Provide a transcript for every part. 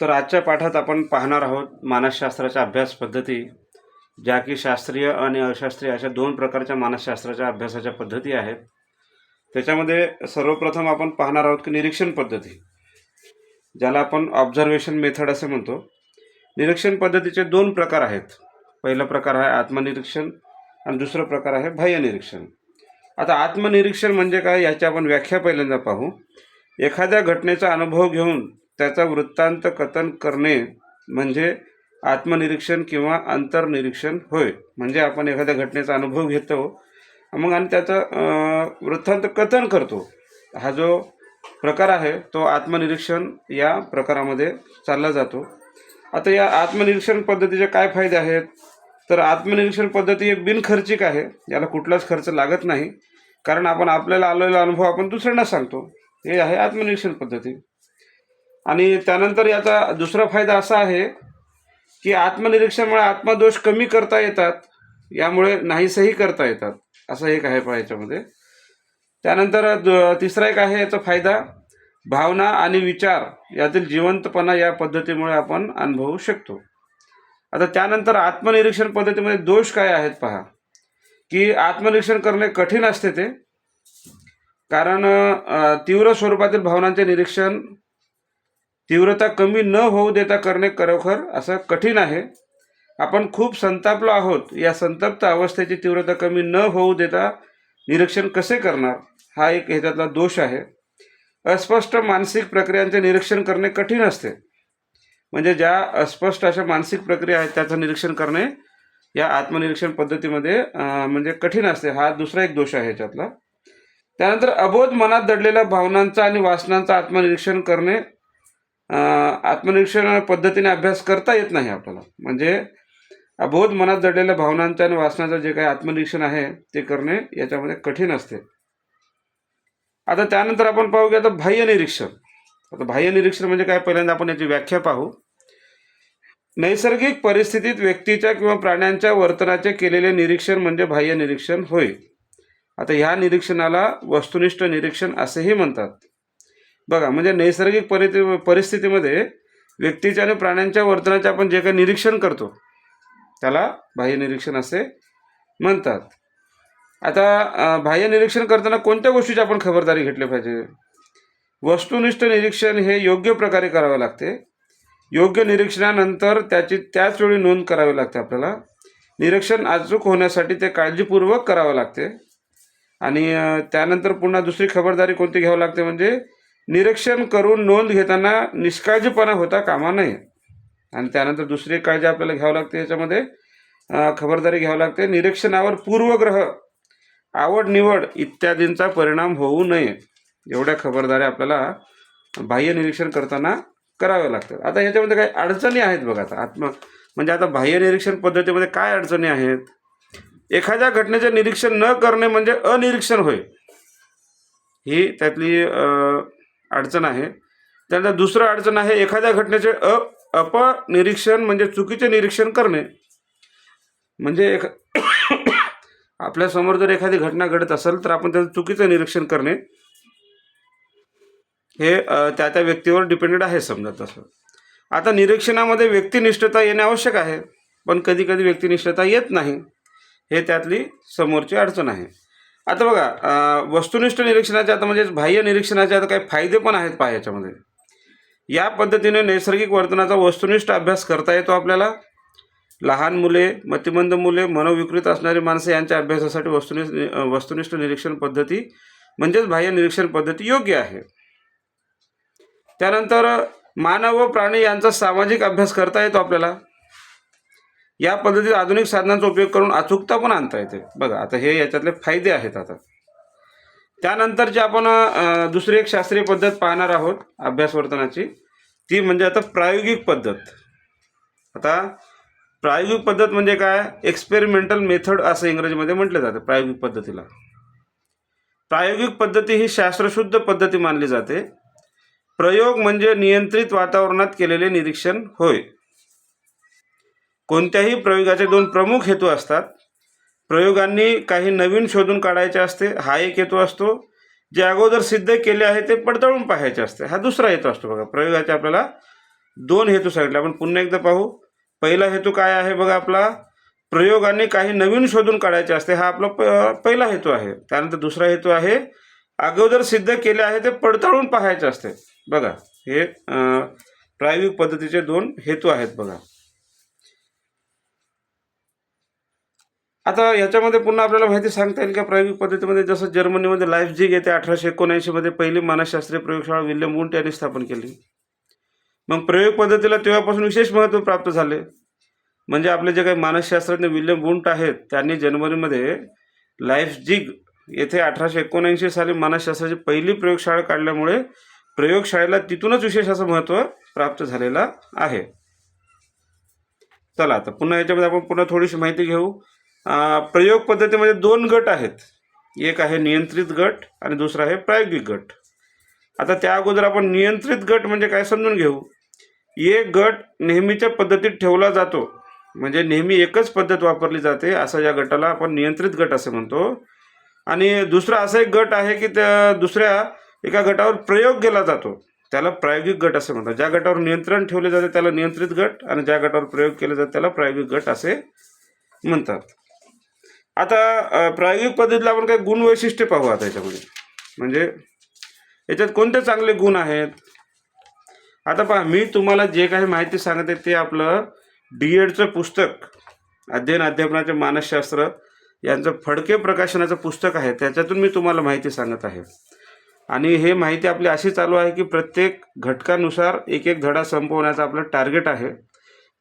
तर आजच्या पाठात आपण पाहणार आहोत मानसशास्त्राच्या अभ्यास पद्धती ज्या की शास्त्रीय आणि अशास्त्रीय अशा दोन प्रकारच्या मानसशास्त्राच्या अभ्यासाच्या पद्धती आहेत. त्याच्यामध्ये सर्वप्रथम आपण पाहणार आहोत की निरीक्षण पद्धती ज्याला आपण ऑब्झर्वेशन मेथड असे म्हणतो. निरीक्षण पद्धतीचे दोन प्रकार आहेत. पहिला प्रकार आहे आत्मनिरीक्षण आणि दुसरा प्रकार आहे बाह्य निरीक्षण आता आत्मनिरीक्षण म्हणजे काय याची आपण व्याख्या पहिल्यांदा पाहू. एखाद्या घटनेचा अनुभव घेऊन त्याचा वृत्तांत कथन करणे म्हणजे आत्मनिरीक्षण किंवा अंतर्निरीक्षण होय. म्हणजे आपण एखाद्या घटनेचा अनुभव घेतो मग आणि त्याचं वृत्तांत कथन करतो. हा जो प्रकार आहे तो आत्मनिरीक्षण या प्रकारामध्ये चालला जातो. आता या आत्मनिरीक्षण पद्धतीचे काय फायदे आहेत? तर आत्मनिरीक्षण पद्धती एक बिनखर्चिक आहे. याला कुठलाच खर्च लागत नाही. कारण आपण आपल्याला आलेला अनुभव आपण दुसऱ्यांना सांगतो. हे आहे आत्मनिरीक्षण पद्धती. आणि त्यानंतर याचा दुसरा फायदा असा आहे की आत्मनिरीक्षणामुळे आत्मदोष कमी करता येतात यामुळे नाहीसही करता येतात असं एक आहे पहा याच्यामध्ये. त्यानंतर तिसरा एक आहे याचा फायदा भावना आणि विचार यातील जिवंतपणा या पद्धतीमुळे आपण अनुभवू शकतो. आता त्यानंतर आत्मनिरीक्षण पद्धतीमध्ये दोष काय आहेत पहा. की आत्मनिरीक्षण करणे कठीण असते ते कारण तीव्र स्वरूपातील भावनांचे निरीक्षण तीव्रता कमी न होऊ देता करणे खरोखर असं कठीण आहे. आपण खूप संतापलो आहोत. या संतप्त अवस्थेची तीव्रता कमी न होऊ देता निरीक्षण कसे करणार? हा एक ह्याच्यातला दोष आहे. अस्पष्ट मानसिक प्रक्रियांचे निरीक्षण करणे कठीण असते. म्हणजे ज्या अस्पष्ट अशा मानसिक प्रक्रिया आहेत त्याचं निरीक्षण करणे या आत्मनिरीक्षण पद्धतीमध्ये म्हणजे कठीण असते. हा दुसरा एक दोष आहे ह्याच्यातला. त्यानंतर अबोध मनात दडलेल्या भावनांचा आणि वासनांचा आत्मनिरीक्षण करणे आत्मनिरीक्षण पद्धतीने अभ्यास करता येत नाही आपल्याला. म्हणजे अबोध मनात जडलेल्या भावनांचं आणि वासनाचं जे काही आत्मनिरीक्षण आहे ते करणे याच्यामध्ये कठीण असते. आता त्यानंतर आपण पाहू की आता बाह्य निरीक्षण. आता बाह्य निरीक्षण म्हणजे काय? पहिल्यांदा आपण याची व्याख्या पाहू. नैसर्गिक परिस्थितीत व्यक्तीच्या किंवा प्राण्यांच्या वर्तनाचे केलेले निरीक्षण म्हणजे बाह्य निरीक्षण होय. आता ह्या निरीक्षणाला वस्तुनिष्ठ निरीक्षण असेही म्हणतात. बघा म्हणजे नैसर्गिक परिस्थिती परिस्थितीमध्ये व्यक्तीच्या आणि प्राण्यांच्या वर्तनाचे आपण जे काही निरीक्षण करतो त्याला बाह्य निरीक्षण असे म्हणतात. आता बाह्य निरीक्षण करताना कोणत्या गोष्टीची आपण खबरदारी घेतली पाहिजे? वस्तुनिष्ठ निरीक्षण हे योग्य प्रकारे करावे लागते. योग्य निरीक्षणानंतर त्याची त्याच वेळी नोंद करावी लागते आपल्याला. निरीक्षण अचूक होण्यासाठी ते काळजीपूर्वक करावं लागते. आणि त्यानंतर पुन्हा दुसरी खबरदारी कोणती घ्यावी लागते म्हणजे निरीक्षण करून नोंद घेताना निष्काळजीपणा होता कामा नये. आणि त्यानंतर दुसरी काळजी आपल्याला घ्यावं लागते याच्यामध्ये खबरदारी घ्यावी लागते. निरीक्षणावर पूर्वग्रह आवड निवड इत्यादींचा परिणाम होऊ नये. एवढ्या खबरदारी आपल्याला बाह्य निरीक्षण करताना कराव्या लागतात. आता ह्याच्यामध्ये काही अडचणी आहेत बघा आता. आत्म म्हणजे आता बाह्य निरीक्षण पद्धतीमध्ये काय अडचणी आहेत? एखाद्या घटनेचे निरीक्षण न करणे म्हणजे अनिरीक्षण होय. ही त्यातली अडचण आहे. त्यानंतर दुसरं अडचण आहे एखाद्या घटनेचे अ अपनिरीक्षण म्हणजे चुकीचे निरीक्षण करणे. म्हणजे एख आपल्यासमोर जर एखादी घटना घडत असेल तर आपण त्याचं चुकीचं निरीक्षण करणे. हे त्या त्या व्यक्तीवर डिपेंडेड आहे समजा तसं. आता निरीक्षणामध्ये व्यक्तिनिष्ठता येणे आवश्यक आहे पण कधी कधी व्यक्तिनिष्ठता येत नाही. हे त्यातली समोरची अडचण आहे. आता बघा वस्तुनिष्ठ निरीक्षणाचे आता म्हणजे बाह्य निरीक्षणाचे आता काही फायदे पण आहेत पहा याच्यामध्ये. या पद्धतीने नैसर्गिक वर्तनाचा वस्तुनिष्ठ अभ्यास करता येतो आपल्याला. लहान मुले मतिमंद मुले मनोविकृत असणारी माणसं यांच्या अभ्यासासाठी वस्तुनिष्ठ वस्तुनिष्ठ निरीक्षण पद्धती म्हणजेच बाह्य निरीक्षण पद्धती योग्य आहे. त्यानंतर मानव व प्राणी यांचा सामाजिक अभ्यास करता येतो आपल्याला. या पद्धतीत आधुनिक साधनांचा उपयोग करून अचूकता पण आणता येते. बघा आता हे याच्यातले फायदे आहेत आता. त्यानंतर जे आपण दुसरी एक शास्त्रीय पद्धत पाहणार आहोत अभ्यासवर्तनाची ती म्हणजे आता प्रायोगिक पद्धत. आता प्रायोगिक पद्धत म्हणजे काय? एक्सपेरिमेंटल मेथड असं इंग्रजीमध्ये म्हटलं जातं प्रायोगिक पद्धतीला. प्रायोगिक पद्धती ही शास्त्रशुद्ध पद्धती मानली जाते. प्रयोग म्हणजे नियंत्रित वातावरणात केलेले निरीक्षण होय. कोणत्याही प्रयोगाचे दोन प्रमुख हेतू असतात. प्रयोगांनी काही नवीन शोधून काढायचे असते हा एक हेतू असतो. जे अगोदर सिद्ध केले आहे ते पडताळून पाहायचे असते हा दुसरा हेतू असतो बघा. प्रयोगाचे आपल्याला दोन हेतू सांगितले. आपण पुन्हा एकदा पाहू. पहिला हेतू काय आहे बघा आपला? प्रयोगाने काही नवीन शोधून काढायचे असते हा आपला प पहिला हेतू आहे. त्यानंतर दुसरा हेतू आहे अगोदर सिद्ध केले आहे ते पडताळून पाहायचे असते. बघा हे प्रायोगिक पद्धतीचे दोन हेतू आहेत बघा. आता याच्यामध्ये पुन्हा आपल्याला माहिती सांगता येईल का? प्रायोगिक पद्धतीमध्ये जसं जर्मनीमध्ये लाईफ जिग येते अठराशे एकोणऐंशीमध्ये पहिली मानसशास्त्रीय प्रयोगशाळा विल्यम वुंट यांनी स्थापन केली. मग प्रयोग पद्धतीला तेव्हापासून विशेष महत्त्व प्राप्त झाले. म्हणजे आपले जे काही मानसशास्त्रज्ञ विल्यम गुंट आहेत त्यांनी जर्मनीमध्ये लाईफ जिग येथे अठराशे एकोणऐंशी साली मानसशास्त्राची पहिली प्रयोगशाळा काढल्यामुळे प्रयोगशाळेला तिथूनच विशेष असं महत्त्व प्राप्त झालेलं आहे. चला आता पुन्हा याच्यामध्ये आपण पुन्हा थोडीशी माहिती घेऊ. प्रयोग पद्धतीमध्ये दोन गट आहेत. एक आहे नियंत्रित गट आणि दुसरा आहे प्रायोगिक गट. आता त्या अगोदर आपण नियंत्रित गट म्हणजे काय समजून घेऊ. एक गट नेहमीच्या पद्धतीत ठेवला जातो. म्हणजे नेहमी एकच पद्धत वापरली जाते असा या गटाला आपण नियंत्रित गट असं म्हणतो. आणि दुसरा असा एक गट आहे की त्या दुसऱ्या एका गटावर प्रयोग केला जातो. त्याला प्रायोगिक गट असे म्हणतात. ज्या गटावर नियंत्रण ठेवले जाते त्याला नियंत्रित गट आणि ज्या गटावर प्रयोग केले जाते त्याला प्रायोगिक गट असे म्हणतात. आता प्रायोगिक पद्धतीला आपण काही गुण वैशिष्ट्य पाहू आता याच्यामध्ये. म्हणजे याच्यात कोणते चांगले गुण आहेत? आता पहा मी तुम्हाला जे काही माहिती सांगत आहे ते आपलं डी एडचं पुस्तक अध्ययन अध्यापनाचे मानसशास्त्र यांचं फडके प्रकाशनाचं पुस्तक आहे त्याच्यातून मी तुम्हाला माहिती सांगत आहे. आणि हे माहिती आपली अशी चालू आहे की प्रत्येक घटकानुसार एक एक धडा संपवण्याचं आपलं टार्गेट आहे.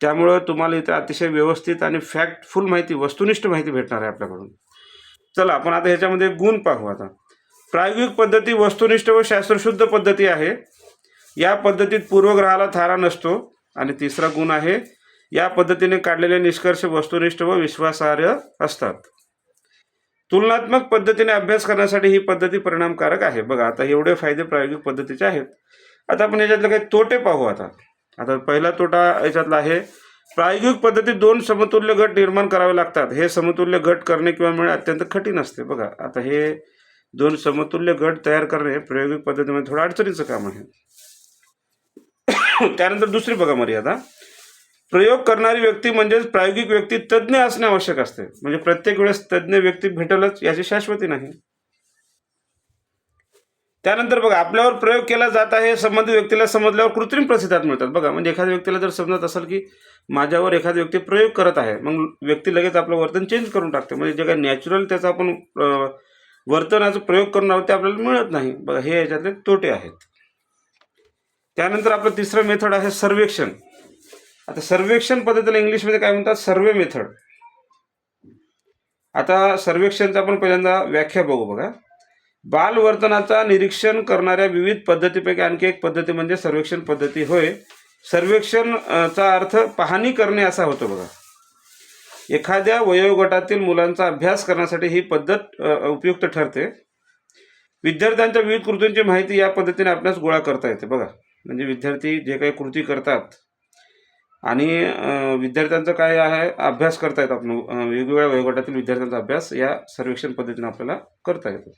त्यामुळं तुम्हाला इथं अतिशय व्यवस्थित आणि फॅक्टफुल माहिती वस्तुनिष्ठ माहिती भेटणार आहे आपल्याकडून. चला आपण आता ह्याच्यामध्ये गुण पाहू आता. प्रायोगिक पद्धती वस्तुनिष्ठ व शास्त्रशुद्ध पद्धती आहे. या पद्धतीत पूर्वग्रहाला थारा नसतो. आणि तिसरा गुण आहे या पद्धतीने काढलेले निष्कर्ष वस्तुनिष्ठ व विश्वासार्ह असतात. तुलनात्मक पद्धतीने अभ्यास करण्यासाठी ही पद्धती परिणामकारक आहे. बघा आता एवढे फायदे प्रायोगिक पद्धतीचे आहेत. आता आपण याच्यातले काही तोटे पाहू आता. आता पहिला तोटा याच्यातला आहे प्रायोगिक पद्धतीत दोन समतुल्य गट निर्माण करावे लागतात. हे समतुल्य गट करणे किंवा मिळणे अत्यंत कठीण असते. बघा आता हे दोन समतुल्य गट तयार करणे प्रायोगिक पद्धतीमध्ये थोडं अडचणीचं काम आहे. त्यानंतर दुसरी बघा मर्यादा. प्रयोग करणारी व्यक्ती म्हणजेच प्रायोगिक व्यक्ती तज्ज्ञ असणे आवश्यक असते. म्हणजे प्रत्येक वेळेस तज्ज्ञ व्यक्ती भेटेलच याची शाश्वती नाही. त्यानंतर बघा आपल्यावर प्रयोग केला जात आहे हे संबंधित व्यक्तीला समजल्यावर कृत्रिम प्रतिसाद मिळतात. बघा म्हणजे एखाद्या व्यक्तीला जर समजत असेल की माझ्यावर एखादी व्यक्ती प्रयोग करत आहे मग व्यक्ती लगेच आपलं वर्तन चेंज करून टाकते. म्हणजे जे काही नॅचरल त्याचा आपण वर्तनाचा प्रयोग करून आहोत ते आपल्याला मिळत नाही. बघा हे याच्यातले तोटे आहेत. त्यानंतर आपलं तिसरं मेथड आहे सर्वेक्षण. आता सर्वेक्षण पद्धतीला इंग्लिशमध्ये काय म्हणतात? सर्वे मेथड आता सर्वेक्षणचा आपण पहिल्यांदा व्याख्या बघू बघा. बालवर्तनाचा निरीक्षण करणाऱ्या विविध पद्धतीपैकी आणखी एक पद्धती म्हणजे सर्वेक्षण पद्धती. होय सर्वेक्षण चा अर्थ पाहणी करणे असा होतो बघा. एखाद्या वयोगटातील मुलांचा अभ्यास करण्यासाठी ही पद्धत उपयुक्त ठरते. विद्यार्थ्यांच्या विविध कृतींची माहिती या पद्धतीने आपल्यास गोळा करता येते बघा. म्हणजे विद्यार्थी जे काही कृती करतात आणि विद्यार्थ्यांचं काय आहे अभ्यास करता येतो आपण वेगवेगळ्या वयोगटातील विद्यार्थ्यांचा अभ्यास या सर्वेक्षण पद्धतीने आपल्याला करता येतो.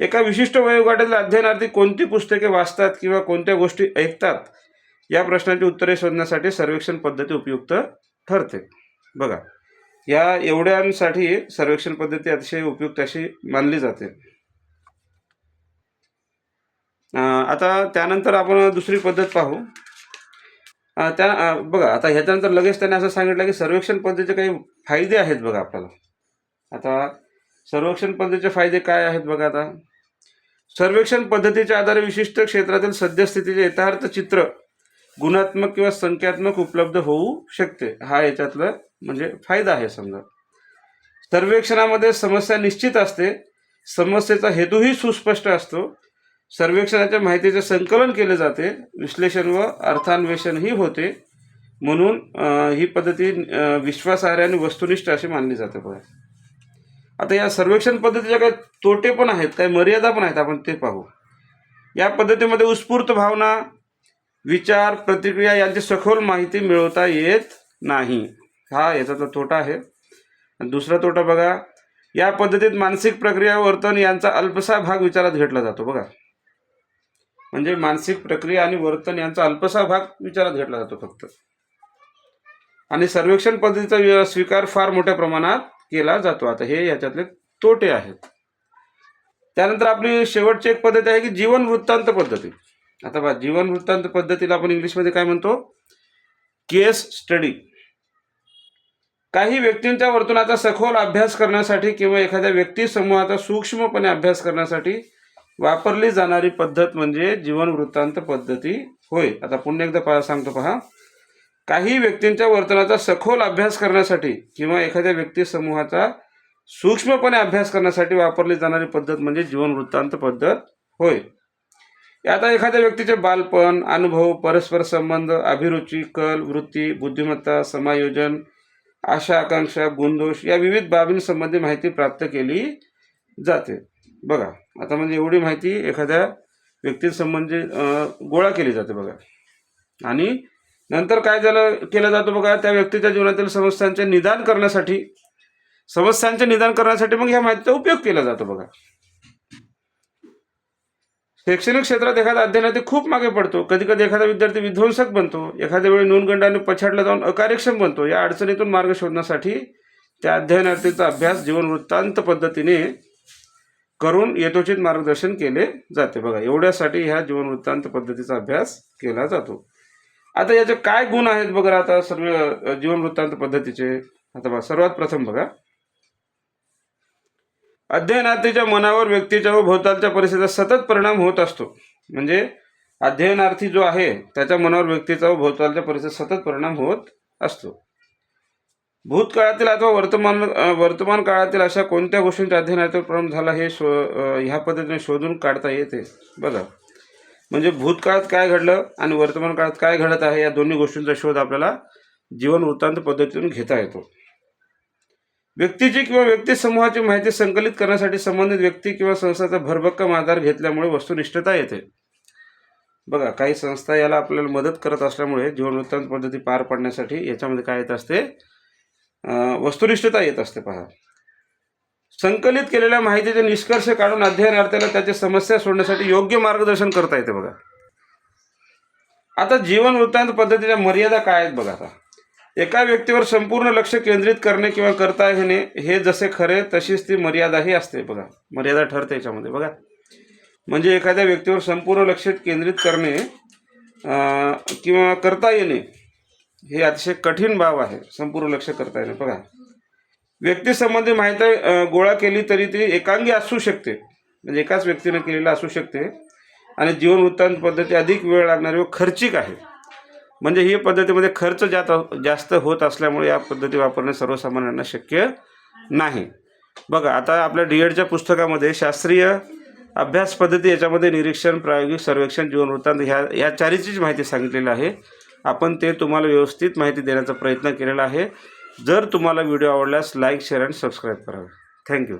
एका विशिष्ट वयोगटातील अध्ययनार्थी कोणती पुस्तके वाचतात किंवा कोणत्या गोष्टी ऐकतात या प्रश्नाची उत्तरे शोधण्यासाठी सर्वेक्षण पद्धती उपयुक्त ठरते. बघा या एवढ्यांसाठी सर्वेक्षण पद्धती अतिशय उपयुक्त अशी मानली जाते. आता त्यानंतर आपण दुसरी पद्धत पाहू. त्या बघा आता ह्याच्यानंतर लगेच त्याने असं सांगितलं की सर्वेक्षण पद्धतीचे काही फायदे आहेत बघा आपल्याला. आता सर्वेक्षण पद्धतीचे फायदे काय आहेत बघा आता. सर्वेक्षण पद्धतीच्या आधारे विशिष्ट क्षेत्रातील सद्यस्थितीचे यथार्थ चित्र गुणात्मक किंवा संख्यात्मक उपलब्ध होऊ शकते. हा याच्यातला म्हणजे फायदा आहे समजा. सर्वेक्षणामध्ये समस्या निश्चित असते. समस्येचा हेतूही सुस्पष्ट असतो. सर्वेक्षणाच्या माहितीचे संकलन केले जाते. विश्लेषण व अर्थान्वेषणही होते. म्हणून ही पद्धती विश्वासार्ह आणि वस्तुनिष्ठ अशी मानली जाते बघा. आता या सर्वेक्षण पद्धतीच्या काही तोटे पण आहेत काही मर्यादा पण आहेत आपण ते पाहू. या पद्धतीमध्ये उत्स्फूर्त भावना विचार प्रतिक्रिया यांची सखोल माहिती मिळवता येत नाही. हा याचा तोटा आहे. दुसरा तोटा बघा या पद्धतीत मानसिक प्रक्रिया वर्तन यांचा अल्पसा भाग विचारात घेतला जातो बघा. म्हणजे मानसिक प्रक्रिया आणि वर्तन यांचा अल्पसा भाग विचारात घेतला जातो फक्त. आणि सर्वेक्षण पद्धतीचा स्वीकार फार मोठ्या प्रमाणात केला जातो. आता हे याच्यातले तोटे आहेत. त्यानंतर आपली शेवटची एक पद्धती आहे की जीवन वृत्तांत पद्धती. आता बघा जीवन वृत्तांत पद्धतीला आपण इंग्लिशमध्ये काय म्हणतो? Case study. काही व्यक्तींच्या वर्तनाचा सखोल अभ्यास करण्यासाठी किंवा एखाद्या व्यक्ती समूहाचा सूक्ष्मपणे अभ्यास करण्यासाठी वापरली जाणारी पद्धत म्हणजे जीवन वृत्तांत पद्धती होय. आता पुन्हा एकदा पहा सांगतो पहा. काही व्यक्तींच्या वर्तनाचा सखोल अभ्यास करण्यासाठी किंवा एखाद्या व्यक्ती समूहाचा सूक्ष्मपणे अभ्यास करण्यासाठी वापरली जाणारी पद्धत म्हणजे जीवन वृत्तांत पद्धत होय. आता एखाद्या व्यक्तीचे बालपण अनुभव परस्पर संबंध अभिरुची कल वृत्ती बुद्धिमत्ता समायोजन आशा आकांक्षा गुणदोष या विविध बाबींसंबंधी माहिती प्राप्त केली जाते. बघा आता म्हणजे एवढी माहिती एखाद्या व्यक्तीसंबंधी गोळा केली जाते बघा. आणि नंतर काय झालं? केलं जातं बघा त्या व्यक्तीच्या जीवनातील समस्यांचे निदान करण्यासाठी. समस्यांचे निदान करण्यासाठी मग ह्या माहितीचा उपयोग केला जातो बघा. शैक्षणिक क्षेत्रात एखादा अध्ययनार्थी खूप मागे पडतो. कधी कधी एखादा विद्यार्थी विध्वंसक बनतो. एखाद्या वेळी नोंदगंडाने पछाडला जाऊन अकार्यक्षम बनतो. या अडचणीतून मार्ग शोधण्यासाठी त्या अध्ययनार्थीचा अभ्यास जीवन वृत्तांत पद्धतीने करून यथोचित मार्गदर्शन केले जाते बघा. एवढ्यासाठी ह्या जीवन वृत्तांत पद्धतीचा अभ्यास केला जातो. आता याचे काय गुण आहेत बघा आता सर्व जीवन वृत्तांत पद्धतीचे? आता बघा सर्वात प्रथम बघा. अध्ययनार्थीच्या मनावर व्यक्तीच्या व भोवतालच्या परिस्थितीचा सतत परिणाम होत असतो. म्हणजे अध्ययनार्थी जो आहे त्याच्या मनावर व्यक्तीचा व भोवतालच्या परिस्थितीचा सतत परिणाम होत असतो. भूतकाळातील अथवा वर्तमान वर्तमान काळातील अशा कोणत्या गोष्टींच्या अध्ययनातील परिणाम झाला हे शो ह्या पद्धतीने शोधून काढता येते. बघा. म्हणजे भूतकाळात काय घडलं आणि वर्तमान काळात काय घडत आहे या दोन्ही गोष्टींचा शोध आपल्याला जीवन वृत्तांत पद्धतीतून घेता येतो. व्यक्तीची किंवा व्यक्ती समूहाची माहिती संकलित करण्यासाठी संबंधित व्यक्ती किंवा संस्थाचा भरभक्कम आधार घेतल्यामुळे वस्तुनिष्ठता येते. बघा काही संस्था याला आपल्याला मदत करत असल्यामुळे जीवन वृत्तांत पद्धती पार पाडण्यासाठी याच्यामध्ये काय येत असते? वस्तुनिष्ठता येत असते पहा. संकलित केलेल्या माहितीचे निष्कर्ष काढून अध्ययनार्थ्याला त्याची समस्या सोडण्यासाठी योग्य मार्गदर्शन करता येते बघा. आता जीवन वृत्तांत पद्धतीच्या मर्यादा काय आहेत बघा आता. एका व्यक्तीवर संपूर्ण लक्ष केंद्रित करणे किंवा करता येणे हे जसे खरे तशीच ती मर्यादाही असते बघा. मर्यादा ठरते याच्यामध्ये बघा. म्हणजे एखाद्या व्यक्तीवर संपूर्ण लक्ष केंद्रित करणे किंवा करता येणे हे अतिशय कठीण बाब आहे संपूर्ण लक्ष करता येणे बघा. व्यक्तीसंबंधी माहिती गोळा केली तरी ती एकांगी असू शकते. म्हणजे एकाच व्यक्तीने केलेलं असू शकते. आणि जीवन वृत्तांत पद्धती अधिक वेळ लागणारी व खर्चिक आहे. म्हणजे ही पद्धतीमध्ये खर्च जात जास्त होत असल्यामुळे या पद्धती वापरणे सर्वसामान्यांना शक्य नाही. बघा आता आपल्या डी एडच्या पुस्तकामध्ये शास्त्रीय अभ्यास पद्धती याच्यामध्ये निरीक्षण प्रायोगिक सर्वेक्षण जीवन वृत्तांत ह्या या चारीचीच माहिती सांगितलेली आहे. आपण ते तुम्हाला व्यवस्थित माहिती देण्याचा प्रयत्न केलेला आहे. जर तुम्हाला व्हिडिओ आवडल्यास लाईक शेअर अँड सबस्क्राईब करावे थँक्यू.